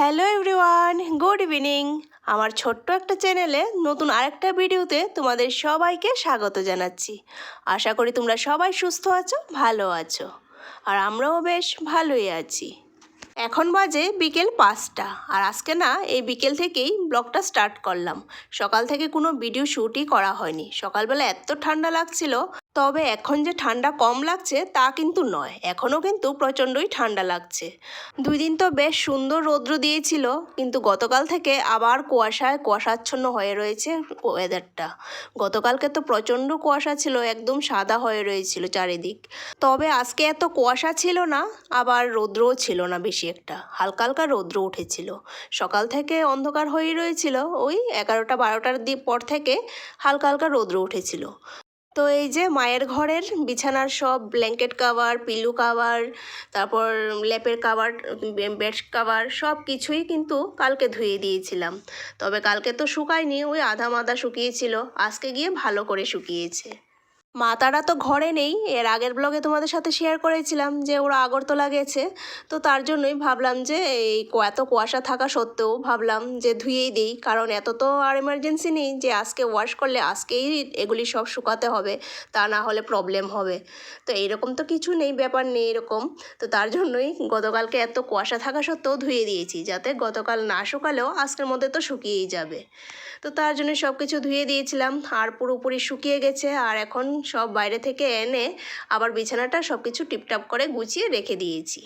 Hello everyone, good evening. আমার ছোট্ট একটা চ্যানেলে নতুন আরেকটা ভিডিওতে তোমাদের সবাইকে স্বাগত জানাচ্ছি। আশা করি তোমরা সবাই সুস্থ আছো, ভালো আছো, আর আমরাও বেশ ভালোই আছি। এখন বাজে বিকেল পাঁচটা, আর আজকে না, এই বিকেল থেকেই ব্লগটা স্টার্ট করলাম। সকাল থেকে কোনো ভিডিও শ্যুটই করা হয়নি। সকালবেলা এত ঠান্ডা লাগছিল তবে এখন যে ঠান্ডা কম লাগছে তা কিন্তু নয়। এখনও কিন্তু প্রচণ্ডই ঠান্ডা লাগছে। দুই দিন তো বেশ সুন্দর রৌদ্র দিয়েছিল, কিন্তু গতকাল থেকে আবার কুয়াশায় কুয়াশাচ্ছন্ন হয়ে রয়েছে ওয়েদারটা গতকালকে তো প্রচণ্ড কুয়াশা ছিল, একদম সাদা হয়ে রয়েছিল চারিদিক। তবে আজকে এত কুয়াশা ছিল না, আবার রৌদ্রও ছিল না বেশি একটা। হালকা হালকা রৌদ্র উঠেছিল। সকাল থেকে অন্ধকার হয়ে রয়েছিল, ওই এগারোটা বারোটার দিক পর থেকে হালকা হালকা রৌদ্র উঠেছিল। তো এই যে মায়ের ঘরের বিছানার সব ব্ল্যাঙ্কেট কাভার পিলু কাভার তারপর ল্যাপের কাভার বেড কাভার সব কিছুই কিন্তু কালকে ধুয়ে দিয়েছিলাম। তবে কালকে তো শুকায়নি, ওই আধা মাদা শুকিয়েছিল, আজকে গিয়ে ভালো করে শুকিয়েছে। মা তারা তো ঘরে নেই, এর আগের ব্লগে তোমাদের সাথে শেয়ার করেছিলাম যে ওরা আগরতলা গেছে, তো তার জন্যই ভাবলাম যে এই এত কুয়াশা থাকা সত্ত্বেও ভাবলাম যে ধুয়েই দিই, কারণ এত তো আর এমার্জেন্সি নেই যে আজকে ওয়াশ করলে আজকেই এগুলি সব শুকাতে হবে, তা না হলে প্রবলেম হবে। তো এইরকম তো কিছু নেই, ব্যাপার নেই এরকম, তো তার জন্যই গতকালকে এত কুয়াশা থাকা সত্ত্বেও ধুয়ে দিয়েছি, যাতে গতকাল না শুকালেও আজকের মধ্যে তো শুকিয়েই যাবে। তো তার জন্য সব কিছু ধুয়ে দিয়েছিলাম, আর পুরোপুরি শুকিয়ে গেছে, আর এখন সব বাইরে থেকে এনে আবার বিছানাটা সব কিছু টিপটাপ করে গুছিয়ে রেখে দিয়েছি।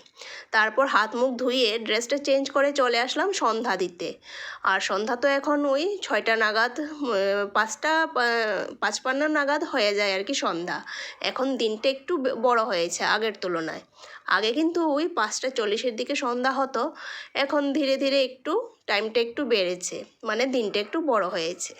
তারপর হাত মুখ ধুয়ে ড্রেসটা চেঞ্জ করে চলে আসলাম সন্ধ্যা দিতে। আর সন্ধ্যা তো এখন ওই ছয়টা নাগাদ পাঁচটা পাঁচপান্ন নাগাদ হয়ে যায় আর কি সন্ধ্যা। এখন দিনটা একটু বড় হয়েছে আগের তুলনায়। আগে কিন্তু ওই পাঁচটা চল্লিশের দিকে সন্ধ্যা হতো, এখন ধীরে ধীরে একটু টাইমটা একটু বেড়েছে মানে দিনটা একটু বড় হয়েছে।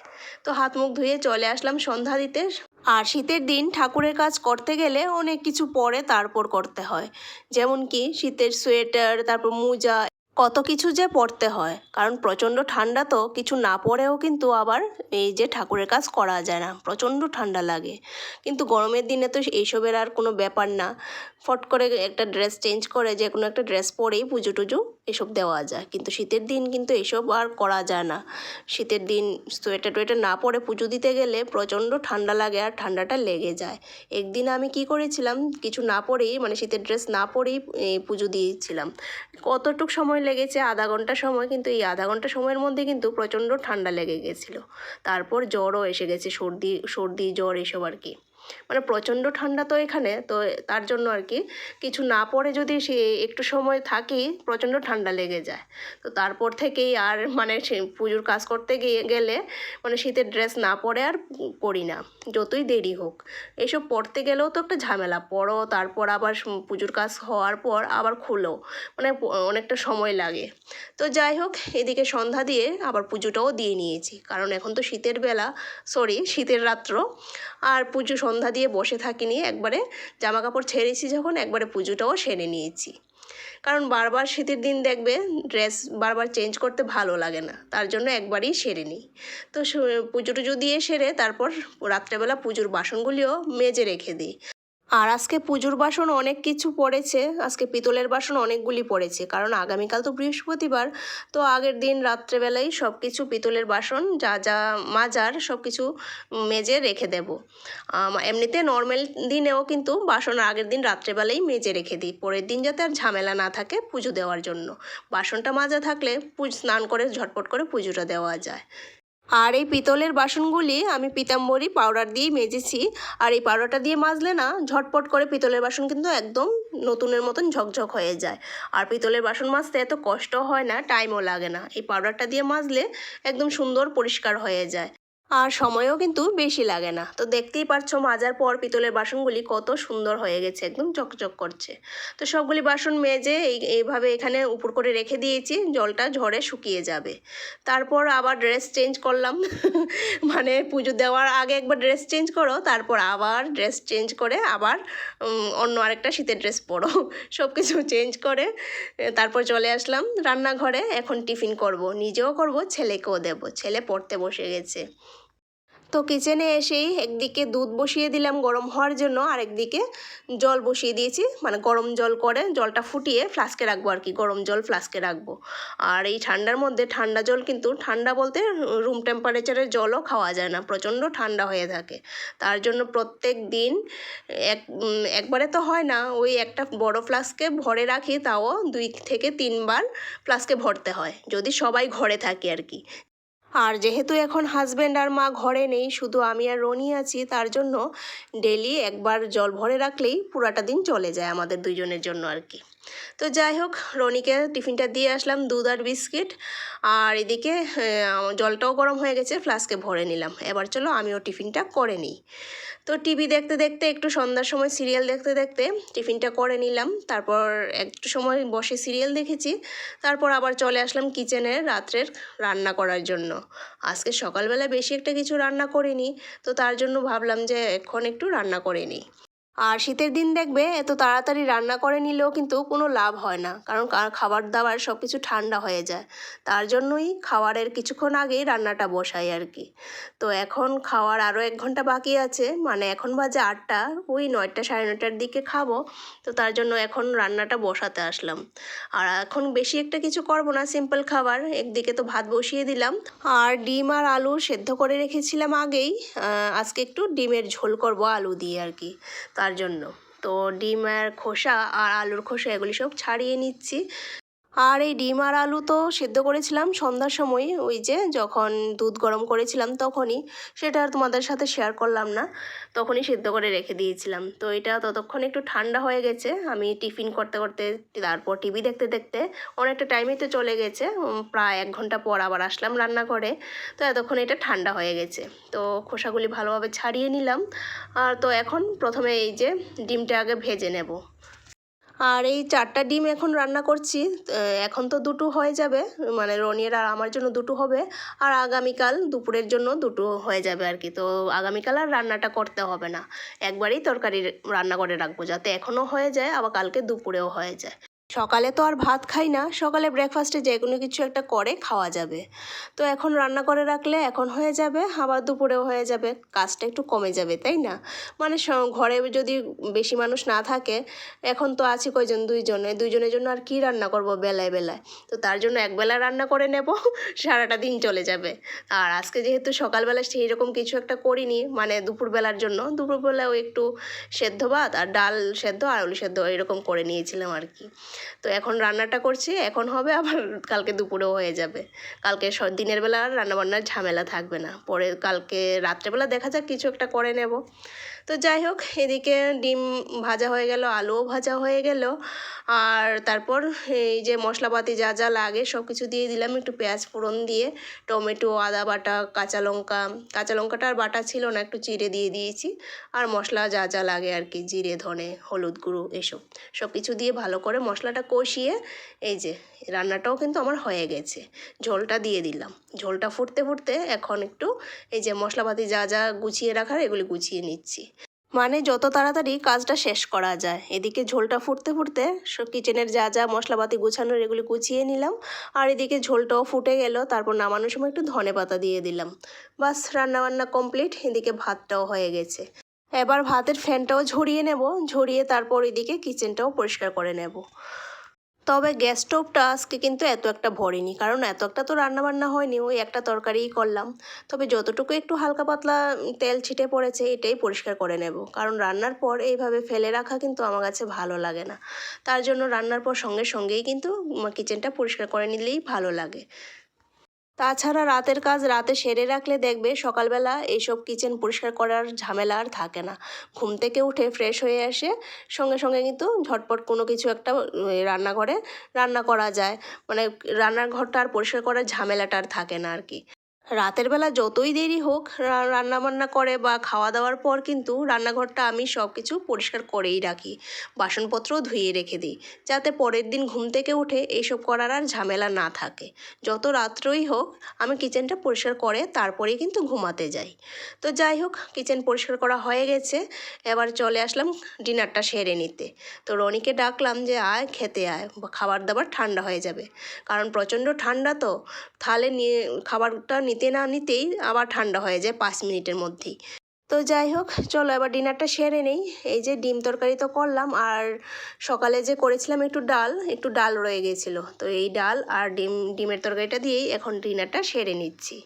তো হাত মুখ ধুয়ে চলে আসলাম সন্ধ্যা দিতে। আর শীতের দিন ঠাকুরের কাজ করতে গেলে অনেক কিছু পরে তারপর করতে হয়। যেমন কি, শীতের সোয়েটার, তারপর মোজা কত কিছু যে পরতে হয়। কারণ প্রচণ্ড ঠান্ডা তো, কিছু না পরেও কিন্তু আবার এই যে ঠাকুরের কাজ করা যায় না, প্রচণ্ড ঠান্ডা লাগে। কিন্তু গরমের দিনে তো এইসবের আর কোনো ব্যাপার না। ফট করে একটা ড্রেস চেঞ্জ করে, যে কোনো একটা ড্রেস পরেই পুজো টুজো এসব দেওয়া যায়। কিন্তু শীতের দিন কিন্তু এসব আর করা যায় না। শীতের দিন সোয়েটার টোয়েটার না পরে পুজো দিতে গেলে প্রচণ্ড ঠান্ডা লাগে আর ঠান্ডাটা লেগে যায়। একদিন আমি কি করেছিলাম, কিছু না পরেই মানে শীতের ড্রেস না পরেই পুজো দিয়েছিলাম। কতটুক সময় লেগেছে আধা ঘণ্টা সময়, কিন্তু এই আধা ঘণ্টা সময়ের মধ্যে কিন্তু প্রচণ্ড ঠান্ডা লেগে গেছিল। তারপর জ্বরও এসে গেছে, সর্দি সর্দি, জ্বর এসব আর কি। মানে প্রচণ্ড ঠান্ডা তো এখানে, তো তার জন্য আর কি কিছু না পরে যদি সে একটু সময় থাকি, প্রচণ্ড ঠান্ডা লেগে যায়। তো তারপর থেকেই আর মানে সে পুজোর কাজ করতে গিয়ে গেলে মানে শীতের ড্রেস না পরে আর করি না, যতই দেরি হোক। এসব পরতে গেলেও তো একটা ঝামেলা পরো তারপর আবার পুজোর কাজ হওয়ার পর আবার খুলো মানে অনেকটা সময় লাগে। তো যাই হোক, এদিকে সন্ধ্যা দিয়ে আবার পুজোটাও দিয়ে নিয়েছি, কারণ এখন তো শীতের বেলা সরি শীতের রাত্র। আর পুজো সন্ধ্যা দিয়ে বসে থাকিনি, একবারে জামা কাপড় ছেড়েছি যখন, একবারে পুজোটাও সেরে নিয়েছি। কারণ বারবার শীতের দিন দেখবে ড্রেস বারবার চেঞ্জ করতে ভালো লাগে না, তার জন্য একবারই সেরে নিই। তো পুজো টুজো দিয়ে সেরে তারপর রাত্রেবেলা পুজোর বাসনগুলিও মেজে রেখে দিই। আর আজকে পুজোর বাসন অনেক কিছু পড়েছে, আজকে পিতলের বাসন অনেকগুলি পড়েছে, কারণ আগামীকাল তো বৃহস্পতিবার, তো আগের দিন রাত্রেবেলায় সব কিছু পিতলের বাসন, যা যা মাজার সব কিছু মেজে রেখে দেব। এমনিতে নর্মাল দিনেও কিন্তু বাসন আগের দিন রাত্রেবেলাই মেজে রেখে দিই, পরের দিন যাতে আর ঝামেলা না থাকে পুজো দেওয়ার জন্য। বাসনটা মাজা থাকলে পুজ, স্নান করে ঝটপট করে পুজোটা দেওয়া যায়। আর এই পিতলের বাসনগুলি আমি পিতাম্বরী পাউডার দিয়ে মেজেছি। আর এই পাউডারটা দিয়ে মাজলে না, ঝটপট করে পিতলের বাসন কিন্তু একদম নতুনের মতন ঝকঝক হয়ে যায়। আর পিতলের বাসন মাজতে এত কষ্ট হয় না টাইমও লাগে না। এই পাউডারটা দিয়ে মাজলে একদম সুন্দর পরিষ্কার হয়ে যায়। আর সময়ও কিন্তু বেশি লাগে না। তো দেখতেই পারছ মাজার পর পিতলের বাসনগুলি কত সুন্দর হয়ে গেছে, একদম চকচক করছে। তো সবগুলি বাসন মেজে এই, এইভাবে এখানে উপর করে রেখে দিয়েছি, জলটা ঝরে শুকিয়ে যাবে। তারপর আবার ড্রেস চেঞ্জ করলাম। মানে পুজো দেওয়ার আগে একবার ড্রেস চেঞ্জ করো, তারপর আবার ড্রেস চেঞ্জ করে আবার অন্য আরেকটা শীতের ড্রেস পরো। সব কিছু চেঞ্জ করে, তারপর চলে আসলাম রান্নাঘরে। এখন টিফিন করব, নিজেও করব, ছেলেকেও দেব। ছেলে পড়তে বসে গেছে। তো কিচেনে এসেই একদিকে দুধ বসিয়ে দিলাম গরম হওয়ার জন্য আর একদিকে জল বসিয়ে দিয়েছি। মানে গরম জল করে জলটা ফুটিয়ে ফ্লাস্কে রাখব আর কি, গরম জল ফ্লাস্কে রাখব। আর এই ঠান্ডার মধ্যে ঠান্ডা জল কিন্তু, ঠান্ডা বলতে রুম টেম্পারেচারের জলও খাওয়া যায় না, প্রচণ্ড ঠান্ডা হয়ে থাকে। তার জন্য প্রত্যেক দিন এক, একবারে তো হয় না, ওই একটা বড় ফ্লাস্কে ভরে রাখি, তাও দুই থেকে তিনবার ফ্লাস্কে ভরতে হয়, যদি সবাই ঘরে থাকে আর কি। আর যেহেতু এখন হাজব্যান্ড আর মা ঘরে নেই, শুধু আমি আর রনি আছি, তার জন্য ডেলি একবার জল ভরে রাখলেই পুরাটা দিন চলে যায় আমাদের দুজনের জন্য আর কি। তো যাই হোক, রনিকে টিফিনটা দিয়ে আসলাম, দুধ আর বিস্কিট। আর এদিকে জলটাও গরম হয়ে গেছে ফ্লাস্কে ভরে নিলাম। এবার চলো আমিও টিফিনটা করে নিই। তো টিভি দেখতে দেখতে একটু সন্ধ্যার সময় সিরিয়াল দেখতে দেখতে টিফিনটা করে নিলাম। তারপর একটু সময় বসে সিরিয়াল দেখেছি। তারপর আবার চলে আসলাম কিচেনে রাত্রের রান্না করার জন্য। আজকে সকালবেলা বেশি একটা কিছু রান্না করিনি, তো তার জন্য ভাবলাম যে এখন একটু রান্না করে নিই। আর শীতের দিন দেখবে, এত তাড়াতাড়ি রান্না করে নিলেও কিন্তু কোনো লাভ হয় না। কারণ খাবার দাবার সব কিছু ঠান্ডা হয়ে যায়। তার জন্যই খাওয়ারের কিছুক্ষণ আগেই রান্নাটা বসাই আর কি। তো এখন খাওয়ার আরও এক ঘণ্টা বাকি আছে। মানে এখন বাজে আটটা, ওই নয়টা সাড়ে নয়টার দিকে খাব। তো তার জন্য এখন রান্নাটা বসাতে আসলাম। আর এখন বেশি একটা কিছু করব না, সিম্পল খাবার। একদিকে তো ভাত বসিয়ে দিলাম। আর ডিম আর আলু সেদ্ধ করে রেখেছিলাম আগেই। আজকে একটু ডিমের ঝোল করব আলু দিয়ে আর কি। তার জন্য। তো ডিম আর খোসা আর আলুর খোসা এগুলি সব ছাড়িয়ে নিচ্ছি। আর এই ডিম আর আলু তো সেদ্ধ করেছিলাম সন্ধ্যার সময়, ওই যে যখন দুধ গরম করেছিলাম তখনই, সেটা আর তোমাদের সাথে শেয়ার করলাম না, তখনই সেদ্ধ করে রেখে দিয়েছিলাম। তো এটা ততক্ষণ একটু ঠান্ডা হয়ে গেছে, আমি টিফিন করতে করতে, তারপর টিভি দেখতে দেখতে অনেকটা টাইমই তো চলে গেছে প্রায় এক ঘণ্টা পর আবার আসলাম রান্না করে তো এতক্ষণ এটা ঠান্ডা হয়ে গেছে। তো খোসাগুলি ভালোভাবে ছাড়িয়ে নিলাম, আর তো এখন প্রথমে এই যে ডিমটা আগে ভেজে নেব। আর এই চারটা ডিম এখন রান্না করছি এখন তো দুটো হয়ে যাবে মানে রনির আর আমার জন্য দুটো হবে, আর আগামীকাল দুপুরের জন্য দুটো হয়ে যাবে আর কি, তো আগামীকাল আর রান্নাটা করতে হবে না, একবারেই তরকারি রান্না করে রাখব যাতে এখনও হয়ে যায়, আবার কালকে দুপুরেও হয়ে যায়। সকালে তো আর ভাত খাই না, সকালে ব্রেকফাস্টে যে কোনো কিছু একটা করে খাওয়া যাবে। তো এখন রান্না করে রাখলে এখন হয়ে যাবে, আবার দুপুরেও হয়ে যাবে, কাজটা একটু কমে যাবে, তাই না? মানে ঘরে যদি বেশি মানুষ না থাকে, এখন তো আছে কয়জন? দুইজনে। দুইজনের জন্য আর কি রান্না করব বেলায় বেলায়? তো তার জন্য একবেলা রান্না করে নেব, সারাটা দিন চলে যাবে। আর আজকে যেহেতু সকালবেলা সেই রকম কিছু একটা করিনি মানে দুপুরবেলার জন্য দুপুরবেলা ওই একটু সেদ্ধ ভাত আর ডাল সেদ্ধ আর আলু সেদ্ধ এরকম করে নিয়েছিলাম আর কি। তো এখন রান্নাটা করছি, এখন হবে আবার কালকে দুপুরেও হয়ে যাবে। কালকে দিনের বেলা আর রান্নাবান্নার ঝামেলা থাকবে না। পরে কালকে রাত্রেবেলা দেখা যাক কিছু একটা করে নেব। তো যাই হোক, এদিকে ডিম ভাজা হয়ে গেল, আলুও ভাজা হয়ে গেল। আর তারপর এই যে মশলাপাতি যা যা লাগে সব কিছু দিয়ে দিলাম একটু পেঁয়াজ ফোড়ন দিয়ে। টমেটো, আদা বাটা, কাঁচা লঙ্কা। কাঁচা লঙ্কাটা আর বাটা ছিল না, একটু চিড়ে দিয়ে দিয়েছি। আর মশলা যা যা লাগে আর কি, জিরে, ধনে, হলুদ গুঁড়ো এসব। সব কিছু দিয়ে ভালো করে মশলাটা কষিয়ে এই যে রান্নাটাও কিন্তু আমার হয়ে গেছে। ঝোলটা দিয়ে দিলাম। ঝোলটা ফুটতে ফুটতে এখন একটু এই যে মশলাপাতি যা যা গুছিয়ে রাখার এগুলি গুছিয়ে নিচ্ছি। মানে যত তাড়াতাড়ি কাজটা শেষ করা যায়। এদিকে ঝোলটা ফুটতে ফুটতে কিচেনের যা যা মশলাপাতি গুছানোর এগুলি গুছিয়ে নিলাম। আর এদিকে ঝোলটাও ফুটে গেল, তারপর নামানোর সময় একটু ধনে পাতা দিয়ে দিলাম। বাস, রান্নাবান্না কমপ্লিট এদিকে ভাতটাও হয়ে গেছে। এবার ভাতের ফ্যানটাও ঝরিয়ে নেব, ঝরিয়ে তারপর এদিকে কিচেনটাও পরিষ্কার করে নেব। তবে গ্যাস স্টোভটা আজকে কিন্তু এত একটা ভরেনি, কারণ এত একটা তো রান্নাবান্না হয়নি, ওই একটা তরকারিই করলাম। তবে যতটুকু একটু হালকা পাতলা তেল ছিটে পড়েছে, এটাই পরিষ্কার করে নেব। কারণ রান্নার পর এইভাবে ফেলে রাখা কিন্তু আমার কাছে ভালো লাগে না। তার জন্য রান্নার পর সঙ্গে সঙ্গেই কিন্তু কিচেনটা পরিষ্কার করে নিলেই ভালো লাগে। তাছাড়া রাতের কাজ রাতে সেরে রাখলে দেখবে সকালবেলা এইসব কিচেন পরিষ্কার করার ঝামেলা আর থাকে না। ঘুম থেকে উঠে ফ্রেশ হয়ে আসে, সঙ্গে সঙ্গে কিন্তু ঝটপট কোনো কিছু একটা রান্নাঘরে রান্না করা যায়। মানে রান্নার ঘরটা আর পরিষ্কার করার ঝামেলাটা আর থাকে না আর কি। রাতের বেলা যতই দেরি হোক, রা- রান্নাবান্না করে বা খাওয়া দাওয়ার পর কিন্তু রান্নাঘরটা আমি সব কিছু পরিষ্কার করেই রাখি, বাসনপত্রও ধুয়ে রেখে দিই, যাতে পরের দিন ঘুম থেকে উঠে এইসব করার আর ঝামেলা না থাকে। যত রাত্রই হোক, আমি কিচেনটা পরিষ্কার করে তারপরেই কিন্তু ঘুমাতে যাই। তো যাই হোক, কিচেন পরিষ্কার করা হয়ে গেছে, এবার চলে আসলাম ডিনারটা সেরে নিতে। তো রনিকে ডাকলাম যে, আয়, খেতে আয় খাবার দাবার ঠান্ডা হয়ে যাবে। কারণ প্রচণ্ড ঠান্ডা তো, থালে নিয়ে, খাবারটা নিতে না নিতেই আবার ঠান্ডা হয়ে যায় পাঁচ মিনিটের মধ্যেই। তো যাই হোক, চলো এবার ডিনারটা সেরে নেই। এই যে ডিম তরকারি তো করলাম, আর সকালে যে করেছিলাম একটু ডাল একটু ডাল রয়ে গেছিল। তো এই ডাল আর ডিম, ডিমের তরকারিটা দিয়েই এখন ডিনারটা সেরে নিচ্ছি।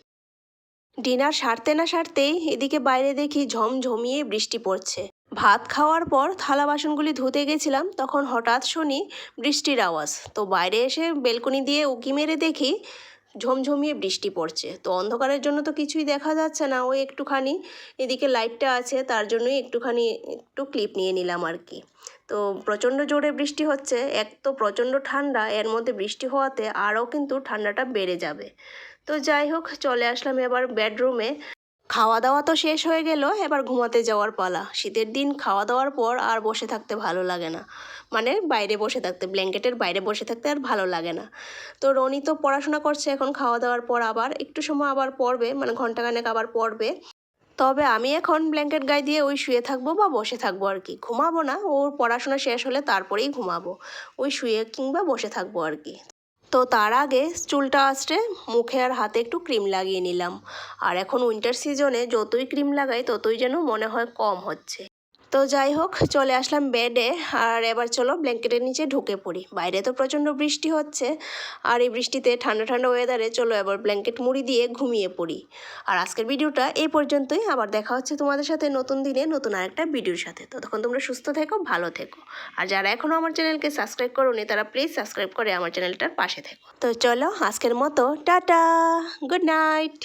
ডিনার সারতে না সারতেই এদিকে বাইরে দেখি ঝমঝমিয়ে বৃষ্টি পড়ছে। ভাত খাওয়ার পর থালা বাসনগুলি ধুতে গেছিলাম, তখন হঠাৎ শুনি বৃষ্টির আওয়াজ। তো বাইরে এসে বেলকনি দিয়ে উকি মেরে দেখি ঝমঝমিয়ে বৃষ্টি পড়ছে। তো অন্ধকারের জন্য তো কিছুই দেখা যাচ্ছে না, ওই একটুখানি। এদিকে লাইটটা আছে, তার জন্যই একটুখানি, একটু ক্লিপ নিয়ে নিলাম আর কি। তো প্রচণ্ড জোরে বৃষ্টি হচ্ছে, এক তো প্রচণ্ড ঠান্ডা, এর মধ্যে বৃষ্টি হওয়াতে আরও কিন্তু ঠান্ডাটা বেড়ে যাবে। তো যাই হোক, চলে আসলাম এবার বেডরুমে। খাওয়া দাওয়া তো শেষ হয়ে গেল, এবার ঘুমাতে যাওয়ার পালা। শীতের দিন খাওয়া দাওয়ার পর আর বসে থাকতে ভালো লাগে না। মানে বাইরে বসে থাকতে ব্ল্যাঙ্কেটের বাইরে বসে থাকতে আর ভালো লাগে না। তো রনি তো পড়াশোনা করছে এখন, খাওয়া দাওয়ার পর আবার, একটু সময় আবার পড়বে মানে ঘন্টাখানেক আবার পড়বে। তবে আমি এখন ব্ল্যাঙ্কেট গায়ে দিয়ে ওই শুয়ে থাকব বা বসে থাকব আর কি। ঘুমাবো না, ওর পড়াশোনা শেষ হলে তারপরেই ঘুমাবো। ওই শুয়ে কিংবা বসে থাকব আর কি। তো তার আগে চুলটা আসতে মুখে আর হাতে একটু ক্রিম লাগিয়ে নিলাম। আর এখন উইন্টার সিজনে যতই ক্রিম লাগাই, ততই যেন মনে হয় কম হচ্ছে। তো যাই হোক, চলে আসলাম বেডে আর এবার চলো ব্ল্যাঙ্কেটের নিচে ঢুকে পড়ি। বাইরে তো প্রচণ্ড বৃষ্টি হচ্ছে। আর এই বৃষ্টিতে ঠান্ডা ঠান্ডা ওয়েদারে চলো এবার ব্ল্যাঙ্কেট মুড়ি দিয়ে ঘুমিয়ে পড়ি। আর আজকের ভিডিওটা এই পর্যন্তই। আবার দেখা হচ্ছে তোমাদের সাথে নতুন দিনে নতুন আরেকটা ভিডিওর সাথে। ততক্ষণ তোমরা সুস্থ থেকো, ভালো থেকো। আর যারা এখনও আমার চ্যানেলকে সাবস্ক্রাইব করোনি, তারা প্লিজ সাবস্ক্রাইব করে আমার চ্যানেলটার পাশে থেকো। তো চলো আজকের মতো, টাটা গুড নাইট